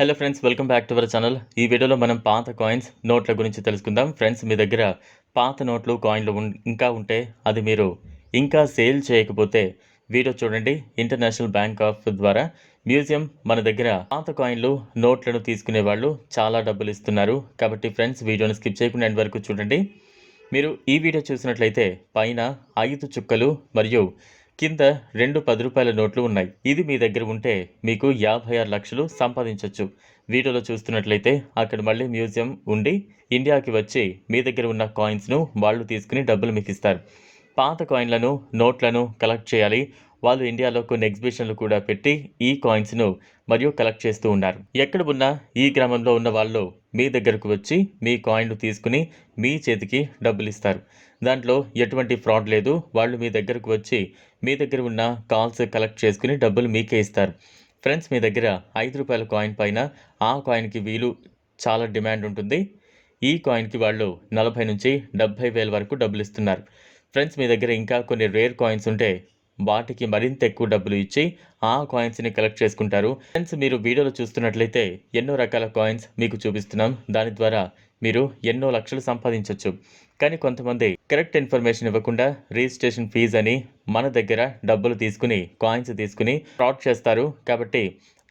Hello friends welcome back to our channel ఈ వీడియోలో మనం పాత కాయిన్స్ నోట్ల గురించి తెలుసుకుందాం. ఫ్రెండ్స్ మీ దగ్గర పాత నోట్లు కాయిన్లు ఇంకా ఉంటే అది మీరు ఇంకా సేల్ చేయకపోతే వీడియో చూడండి. ఇంటర్నేషనల్ బ్యాంక్ ఆఫ్ ద్వారా మ్యూజియం మన దగ్గర పాత కాయిన్లు నోట్లను తీసుకునే వాళ్ళు చాలా డబ్బులు ఇస్తున్నారు. కాబట్టి ఫ్రెండ్స్ వీడియోని స్కిప్ చేయకుండా ఎండ్ వరకు చూడండి. మీరు ఈ వీడియో చూసినట్లయితే పైన ఐదు చుక్కలు మరియు కింద రెండు పది రూపాయల నోట్లు ఉన్నాయి. ఇది మీ దగ్గర ఉంటే మీకు యాభై ఆరు లక్షలు సంపాదించవచ్చు వీడియోలో చూస్తున్నట్లయితే అక్కడ మళ్ళీ మ్యూజియం ఉండి ఇండియాకి వచ్చి మీ దగ్గర ఉన్న కాయిన్స్ను వాళ్ళు తీసుకుని డబ్బులు మీకు ఇస్తారు. పాత కాయిన్లను నోట్లను కలెక్ట్ చేయాలి. వాళ్ళు ఇండియాలో కొన్ని ఎగ్జిబిషన్లు కూడా పెట్టి ఈ కాయిన్స్ను మరియు కలెక్ట్ చేస్తూ ఉన్నారు. ఎక్కడ ఉన్నా ఈ గ్రామంలో ఉన్న వాళ్ళు మీ దగ్గరకు వచ్చి మీ కాయిన్లు తీసుకుని మీ చేతికి డబ్బులు ఇస్తారు దాంట్లో ఎటువంటి ఫ్రాడ్ లేదు. వాళ్ళు మీ దగ్గరకు వచ్చి మీ దగ్గర ఉన్న కాల్స్ కలెక్ట్ చేసుకుని డబ్బులు మీకే ఇస్తారు. ఫ్రెండ్స్ మీ దగ్గర ఐదు రూపాయల కాయిన్ పైన ఆ కాయిన్కి వీలు చాలా డిమాండ్ ఉంటుంది. ఈ కాయిన్కి వాళ్ళు నలభై నుంచి డెబ్భై వేల వరకు డబ్బులు ఇస్తున్నారు ఫ్రెండ్స్ మీ దగ్గర ఇంకా కొన్ని రేర్ కాయిన్స్ ఉంటే వాటికి మరింత ఎక్కువ డబ్బులు ఇచ్చి ఆ కాయిన్స్ని కలెక్ట్ చేసుకుంటారు. ఫ్రెండ్స్ మీరు వీడియోలో చూస్తున్నట్లయితే ఎన్నో రకాల కాయిన్స్ మీకు చూపిస్తున్నాం. దాని ద్వారా మీరు ఎన్నో లక్షలు సంపాదించవచ్చు కానీ కొంతమంది కరెక్ట్ ఇన్ఫర్మేషన్ ఇవ్వకుండా రిజిస్ట్రేషన్ ఫీజు అని మన దగ్గర డబ్బులు తీసుకుని కాయిన్స్ తీసుకుని ఫ్రాడ్ చేస్తారు. కాబట్టి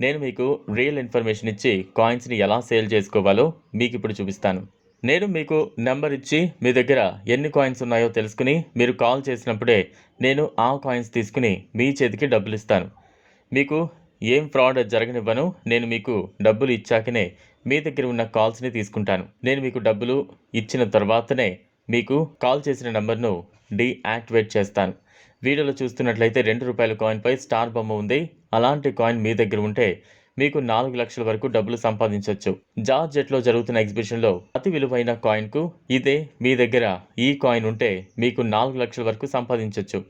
నేను మీకు రియల్ ఇన్ఫర్మేషన్ ఇచ్చి కాయిన్స్ని ఎలా సేల్ చేసుకోవాలో మీకు ఇప్పుడు చూపిస్తాను. నేను మీకు నెంబర్ ఇచ్చి మీ దగ్గర ఎన్ని కాయిన్స్ ఉన్నాయో తెలుసుకుని మీరు కాల్ చేసినప్పుడే నేను ఆ కాయిన్స్ తీసుకుని మీ చేతికి డబ్బులు ఇస్తాను. మీకు ఏం ఫ్రాడ్ జరగనివ్వను. నేను మీకు డబ్బులు ఇచ్చాకనే మీ దగ్గర ఉన్న కాల్స్ని తీసుకుంటాను. నేను మీకు డబ్బులు ఇచ్చిన తర్వాతనే మీకు కాల్ చేసిన నెంబర్ను డీయాక్టివేట్ చేస్తాను. వీడియోలో చూస్తున్నట్లయితే రెండు రూపాయల కాయిన్పై స్టార్ బొమ్మ ఉంది. అలాంటి కాయిన్ మీ దగ్గర ఉంటే మీకు నాలుగు లక్షల వరకు డబ్బులు సంపాదించవచ్చు జార్జెట్లో జరుగుతున్న ఎగ్జిబిషన్లో అతి విలువైన కాయిన్కు ఇదే మీ దగ్గర ఈ కాయిన్ ఉంటే మీకు నాలుగు లక్షల వరకు సంపాదించవచ్చు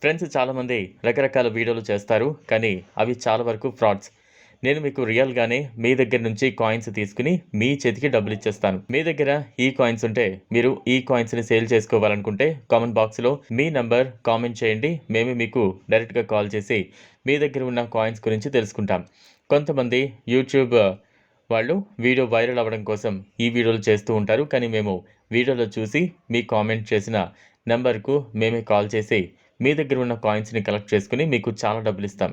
ఫ్రెండ్స్ చాలామంది రకరకాల వీడియోలు చేస్తారు కానీ అవి చాలా వరకు ఫ్రాడ్స్. నేను మీకు రియల్గానే మీ దగ్గర నుంచి కాయిన్స్ తీసుకుని మీ చేతికి డబ్బులు ఇచ్చేస్తాను. మీ దగ్గర ఈ కాయిన్స్ ఉంటే మీరు ఈ కాయిన్స్ని సేల్ చేసుకోవాలనుకుంటే కామెంట్ బాక్స్లో మీ నంబర్ కామెంట్ చేయండి. మేమే మీకు డైరెక్ట్గా కాల్ చేసి మీ దగ్గర ఉన్న కాయిన్స్ గురించి తెలుసుకుంటాం. కొంతమంది యూట్యూబ్ వాళ్ళు వీడియో వైరల్ అవ్వడం కోసం ఈ వీడియోలు చేస్తూ ఉంటారు. కానీ మేము వీడియోలో చూసి మీ కామెంట్ చేసిన నెంబర్కు మేమే కాల్ చేసి మీ దగ్గర ఉన్న కాయిన్స్ని కలెక్ట్ చేసుకుని మీకు చాలా డబ్బులు ఇస్తాం.